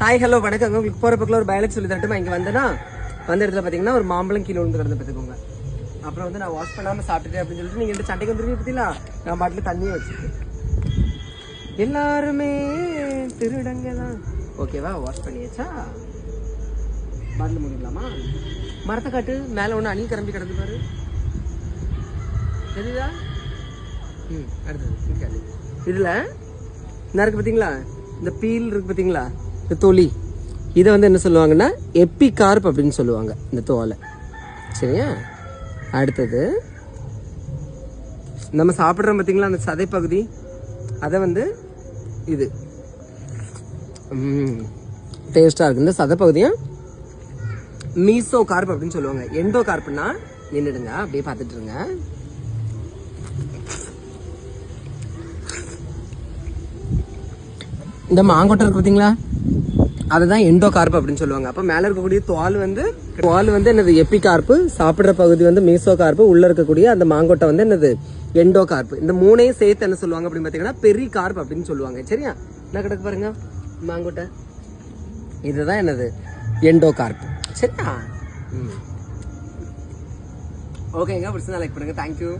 Hi hello வணக்கம். உங்களுக்கு போகிற பக்கம் ஒரு பயாலஜி சொல்லி தரட்டுமா? இங்கே வந்தேன்னா வந்த இடத்துல பார்த்தீங்கன்னா ஒரு மாம்பழம் கீழே விழுந்து கிடந்து பார்த்துக்கோங்க. அப்புறம் வந்து நான் வாஷ் பண்ணாமல் சாப்பிட்டுட்டேன் அப்படின்னு சொல்லிட்டு நீங்கள் இந்த சண்டைக்கு வந்துருவீங்க பார்த்தீங்களா? நான் பாட்டில் தண்ணியை வச்சுருக்கேன். எல்லாருமே திருடங்க தான் ஓகேவா? வாஷ் பண்ணியாச்சா? பாட்டில் முடிக்கலாமா மரத்தை காட்டு. மேலே ஒன்று அணில் கிளம்பி கிடந்து பாரு. தெரியுதா? ம் அடுத்தது. இதில் என்ன இருக்குது பார்த்தீங்களா? இந்த பீல் இருக்குது பார்த்தீங்களா? தோழி இதை வந்து என்ன சொல்லுவாங்கன்னா எப்பிகார்ப் அப்படின்னு சொல்லுவாங்க இந்த தோலை. சரியா? அடுத்தது நம்ம சாப்பிட்றோம் பார்த்தீங்களா அந்த சதை பகுதி அதை வந்து இது. டேஸ்டாக இருக்குது இந்த சதைப்பகுதியும் மீசோ கார்ப் அப்படின்னு சொல்லுவாங்க. எண்டோ கார்ப்னா நின்றுடுங்க அப்படியே பார்த்துட்டு இருங்க. இந்த மாங்கொட்டை இருக்கு பார்த்தீங்களா? அதுதான் எண்டோ கார்ப் அப்படின்னு சொல்லுவாங்க. அப்போ மேலே இருக்கக்கூடிய தோல் வந்து தோல் வந்து என்னது? எப்பி கார்ப்பு சாப்பிட்ற பகுதி வந்து மீசோ கார்ப்பு உள்ளே இருக்கக்கூடிய அந்த மாங்கொட்டை வந்து என்னது? எண்டோ கார்ப்பு இந்த மூணையும் சேர்த்து என்ன சொல்லுவாங்க அப்படின்னு பார்த்தீங்கன்னா பெரி கார்ப் அப்படின்னு சொல்லுவாங்க. சரியா? என்ன கிடக்கு பாருங்க? மாங்கொட்டை இதுதான் என்னது? எண்டோ கார்ப் சரியா? ம். ஓகேங்க பிடிச்சா லைக் பண்ணுங்கள் தேங்க்யூ